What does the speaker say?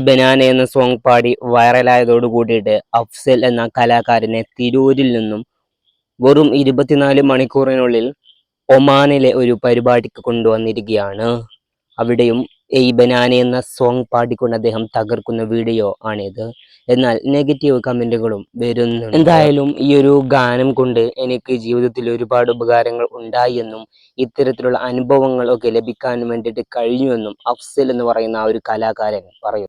Banana എന്ന song പാടി വൈറലായതോട് കൂടിയിട്ട് അഫ്സൽ എന്ന കലാകാരനെ തിരൂരിൽ നിന്നും വെറും ഇരുപത്തിനാല് മണിക്കൂറിനുള്ളിൽ ഒമാനിലെ ഒരു പരിപാടിക്ക് കൊണ്ടുവന്നിരിക്കുകയാണ്. അവിടെയും ഈ ബനാന എന്ന സോങ് പാടിക്കൊണ്ട് അദ്ദേഹം തകർക്കുന്ന വീഡിയോ ആണിത്. എന്നാൽ നെഗറ്റീവ് കമന്റുകളും വരുന്നു എന്തായാലും ഈ ഒരു ഗാനം കൊണ്ട് എനിക്ക് ജീവിതത്തിൽ ഒരുപാട് ഉപകാരങ്ങൾ ഉണ്ടായി എന്നും ഇത്തരത്തിലുള്ള അനുഭവങ്ങൾ ഒക്കെ ലഭിക്കാൻ വേണ്ടിയിട്ട് കഴിഞ്ഞു എന്നും അഫ്സൽ എന്ന് പറയുന്ന ആ ഒരു കലാകാരൻ പറയുന്നു.